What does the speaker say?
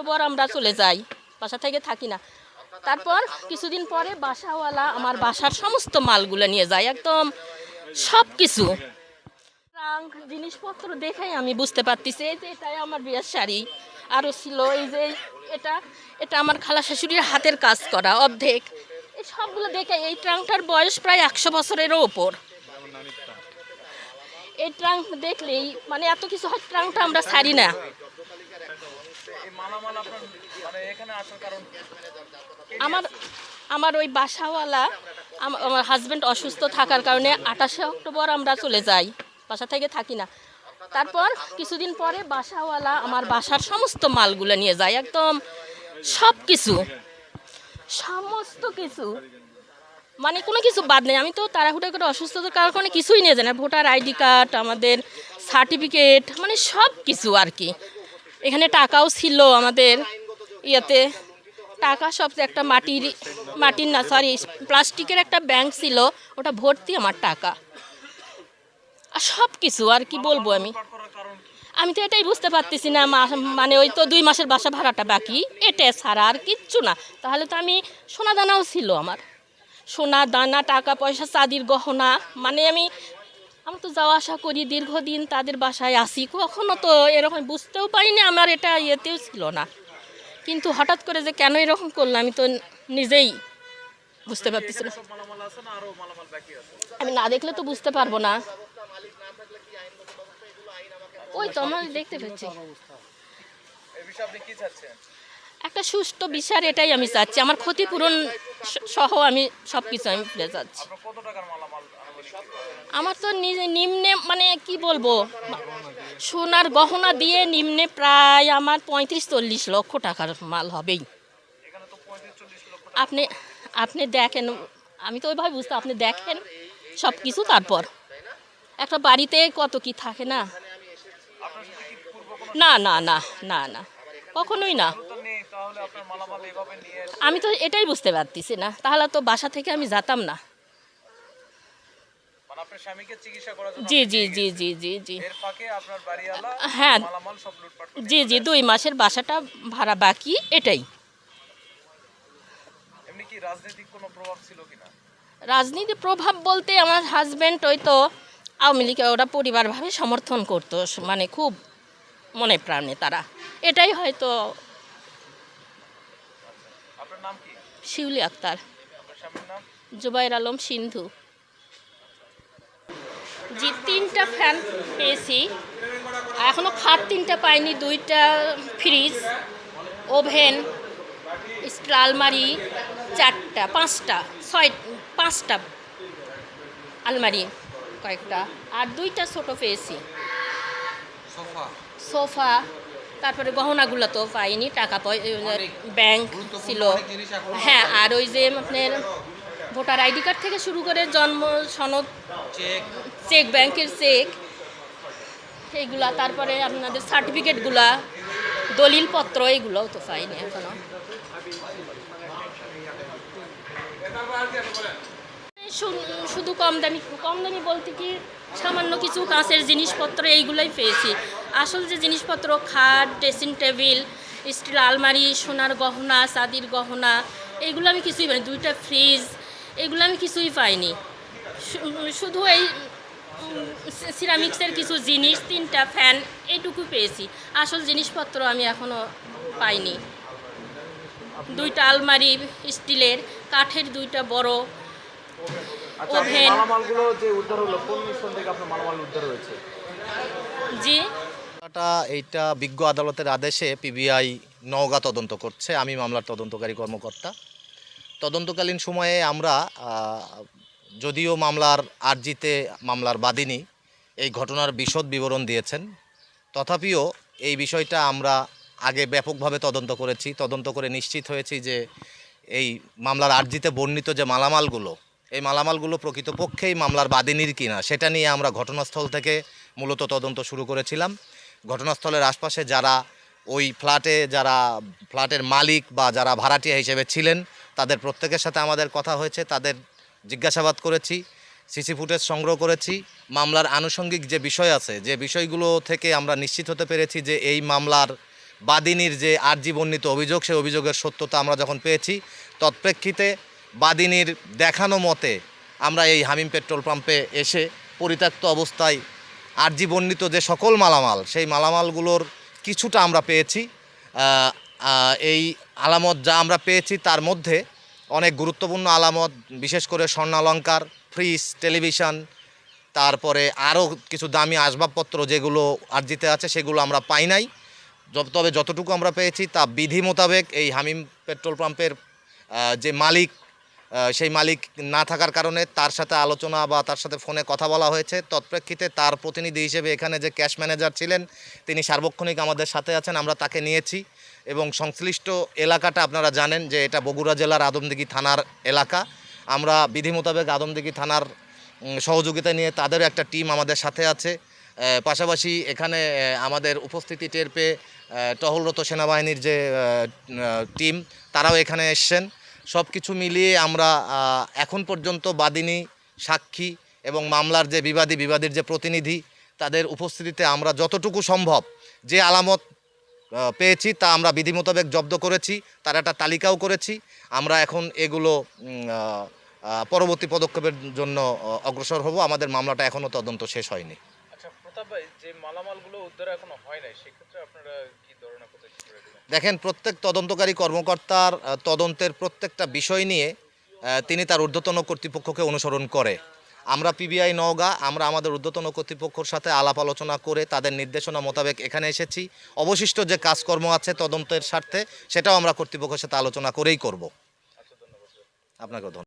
October আমরা চলে যাই। বাসা থেকে থাকি না। তারপর কিছুদিন পরে বাসাওয়ালা আমার বাসার সমস্ত মালগুলো নিয়ে যায় একদম সব কিছু জিনিসপত্র দেখেই আমি বুঝতে পারতেছি, এই যে এটাই আমার বিয়ের শাড়ি। আরও ছিল এই যে এটা এটা আমার খালা শাশুড়ির হাতের কাজ করা অর্ধেক। এই সবগুলো দেখে এই ট্রাঙ্কটার বয়স প্রায় একশো বছরেরও ওপর। এই ট্রাঙ্ক দেখলেই মানে এত কিছু হয়, ট্রাঙ্কটা আমরা ছাড়ি না। আমার আমার ওই বাসাওয়ালা আমার হাজব্যান্ড অসুস্থ থাকার কারণে আঠাশে অক্টোবর আমরা চলে যাই, বাসা থেকে থাকি না। তারপর কিছুদিন পরে বাসাওয়ালা আমার বাসার সমস্ত মালগুলো নিয়ে যায়, একদম সব কিছু সমস্ত কিছু। মানে কোনো কিছু বাদ নেই। আমি তো তাড়াহুড়ো করে অসুস্থতার কারণে কিছুই নিয়ে যাই না। ভোটার আইডি কার্ড, আমাদের সার্টিফিকেট মানে সব কিছু আর কি। এখানে টাকাও ছিল আমাদের ইয়েতে। টাকা সব একটা মাটির মাটির না সরি প্লাস্টিকের একটা ব্যাংক ছিল। ওটা ভর্তি আমার টাকা। আর সব কিছু আর কি বলব আমি? আমি তো এটাই বুঝতে পারতেছি না মানে ওই তো দুই মাসের বাসা ভাড়াটা বাকি। এটা ছাড়া আর কিচ্ছু না। তাহলে তো আমি সোনা দানাও ছিল আমার। সোনা, দানা, টাকা, পয়সা, চাঁদির গহনা মানে আমি আমি তো যাওয়া আসা করি, দীর্ঘদিন তাদের বাসায় আসি। কখনো তো এরকম বুঝতেও পারিনি আমার এটা ইয়েতেও ছিল না। কিন্তু হঠাৎ করে যে কেন এরকম করল, আমি তো নিজেই বুঝতে পারতেছি না। আমি না দেখলে তো বুঝতে পারব না। ওই তো, আমার দেখতে পাচ্ছি। একটা সুষ্ঠু বিচার এটাই আমি চাচ্ছি। আমার ক্ষতিপূরণ সহ আমি সব কিছু আমি ফিরে আনুমানিক? আমার তো নিম্নে মানে কি বলব? সোনার গহনা দিয়ে নিম্নে প্রায় আমার পঁয়ত্রিশ চল্লিশ লক্ষ টাকার মাল হবেই। আপনি আপনি দেখেন আমি তো ওইভাবে বুঝতে আপনি দেখেন সব কিছু তারপর। একটা বাড়িতে কত কি থাকে না? না না না না না। কখনোই না। আমি তো এটাই বুঝতে পারতেছি না। তাহলে তো বাসা থেকে আমি যেতাম না। মানে জি জি জি জি জি। জি বাড়িওয়ালা হ্যাঁ। জি জি দুই মাসের বাসাটা ভাড়া বাকি এটাই। রাজনীতি প্রভাব বলতে আমার হাজব্যান্ড ওই তো আওয়ামী লীগকে ওরা পরিবারভাবে সমর্থন করতো মানে খুব মনে প্রাণে তারা। এটাই হয়তো নাম কি? শিউলি আক্তার। আপনার স্বামীর নাম? জুবাইর আলম সিন্ধু। জি তিনটা ফ্যান পেয়েছি। এখনও খাট তিনটা পাইনি দুইটা ফ্রিজ ওভেন স্টিল আলমারি চারটা পাঁচটা ছয় পাঁচটা আলমারি কয়েকটা। আর দুইটা ছোট পেয়েছি। সোফা তারপরে গহনাগুলো তো পাইনি টাকা পয়সা ব্যাংক ছিল। হ্যাঁ আর ওই যে আপনার ভোটার আইডি কার্ড থেকে শুরু করে জন্ম সনদ চেক ব্যাংকের চেক এইগুলা তারপরে আপনাদের সার্টিফিকেটগুলা দলিলপত্র এগুলোও তো পাইনি এখনও। শুধু কম দামি কম দামি বলতে কি সামান্য কিছু কাঁচের জিনিসপত্র এইগুলোই পেয়েছি। আসল যে জিনিসপত্র, খাট ড্রেসিং টেবিল স্টিল আলমারি, সোনার গহনা চাঁদির গহনা এইগুলো আমি কিছুই পাইনি। দুইটা ফ্রিজ এগুলো আমি কিছুই পাইনি। শুধু এই সিরামিক্সের কিছু জিনিস, তিনটা ফ্যান এইটুকু পেয়েছি। আসল জিনিসপত্র আমি এখনও পাইনি। দুইটা আলমারি, স্টিলের, কাঠের দুইটা বড় ওভেন। মালামালগুলো যে উদ্ধার হলো কোন মিশন থেকে আপনার মালামাল উদ্ধার হয়েছে? জি। এইটা বিজ্ঞ আদালতের আদেশে পিবিআই নওগাঁ তদন্ত করছে। আমি মামলার তদন্তকারী কর্মকর্তা। তদন্তকালীন সময়ে আমরা যদিও মামলার আর্জিতে মামলার বাদিনী এই ঘটনার বিশদ বিবরণ দিয়েছেন তথাপিও এই বিষয়টা আমরা আগে ব্যাপকভাবে তদন্ত করেছি। তদন্ত করে নিশ্চিত হয়েছি যে এই মামলার আর্জিতে বর্ণিত যে মালামালগুলো এই মালামালগুলো প্রকৃতপক্ষেই মামলার বাদিনীর কিনা, সেটা নিয়ে আমরা ঘটনাস্থল থেকে মূলত তদন্ত শুরু করেছিলাম। ঘটনাস্থলের আশপাশে যারা ওই ফ্ল্যাটে, যারা ফ্ল্যাটের মালিক বা যারা ভাড়াটিয়া হিসেবে ছিলেন, তাদের প্রত্যেকের সাথে আমাদের কথা হয়েছে, তাদের জিজ্ঞাসাবাদ করেছি, সিসি ফুটেজ সংগ্রহ করেছি। মামলার আনুষঙ্গিক যে বিষয় আছে, যে বিষয়গুলো থেকে আমরা নিশ্চিত হতে পেরেছি যে এই মামলার বাদিনীর যে আর্জি বর্ণিত অভিযোগ সেই অভিযোগের সত্যতা আমরা যখন পেয়েছি, তৎপ্রেক্ষিতে বাদিনীর দেখানো মতে আমরা এই হামিম পেট্রোল পাম্পে এসে পরিত্যক্ত অবস্থায় আর্জি বর্ণিত যে সকল মালামাল, সেই মালামালগুলোর কিছুটা আমরা পেয়েছি। এই আলামত যা আমরা পেয়েছি তার মধ্যে অনেক গুরুত্বপূর্ণ আলামত, বিশেষ করে স্বর্ণালঙ্কার, ফ্রিজ, টেলিভিশন, তারপরে আরও কিছু দামি আসবাবপত্র যেগুলো আর্জিতে আছে সেগুলো আমরা পাই নাই। তবে যতটুকু আমরা পেয়েছি তা বিধি মোতাবেক এই হামিম পেট্রোল পাম্পের যে মালিক সেই মালিক না থাকার কারণে তার সাথে আলোচনা বা তার সাথে ফোনে কথা বলা হয়েছে। তৎপ্রেক্ষিতে তার প্রতিনিধি হিসেবে এখানে যে ক্যাশ ম্যানেজার ছিলেন, তিনি সার্বক্ষণিক আমাদের সাথে আছেন, আমরা তাকে নিয়েছি। এবং সংশ্লিষ্ট এলাকাটা আপনারা জানেন যে এটা বগুড়া জেলার আদমদিঘি থানার এলাকা। আমরা বিধি মোতাবেক আদমদিঘি থানার সহযোগিতা নিয়ে তাদেরও একটা টিম আমাদের সাথে আছে। পাশাপাশি এখানে আমাদের উপস্থিতি টের পেয়ে টহলরত সেনাবাহিনীর যে টিম, তারাও এখানে এসছেন। সব কিছু মিলিয়ে আমরা এখন পর্যন্ত বাদিনী সাক্ষী এবং মামলার যে বিবাদী, বিবাদীর যে প্রতিনিধি, তাদের উপস্থিতিতে আমরা যতটুকু সম্ভব যে আলামত পেয়েছি তা আমরা বিধি মোতাবেক জব্দ করেছি, তার একটা তালিকাও করেছি। আমরা এখন এগুলো পরবর্তী পদক্ষেপের জন্য অগ্রসর হব। আমাদের মামলাটা এখনও তদন্ত শেষ হয়নি। যে মালামালগুলো উদ্ধার এখনও হয় নাই সেক্ষেত্রে আপনারা কি ধরনের পদক্ষেপ করে দিলেন দেখেন প্রত্যেক তদন্তকারী কর্মকর্তার তদন্তের প্রত্যেকটা বিষয় নিয়ে তিনি তার ঊর্ধ্বতন কর্তৃপক্ষকে অনুসরণ করে। আমরা পিবিআই নওগাঁ আমরা আমাদের ঊর্ধ্বতন কর্তৃপক্ষর সাথে আলাপ আলোচনা করে তাদের নির্দেশনা মোতাবেক এখানে এসেছি। অবশিষ্ট যে কাজকর্ম আছে তদন্তের স্বার্থে সেটাও আমরা কর্তৃপক্ষের সাথে আলোচনা করেই করব। আপনাকেও ধন্যবাদ।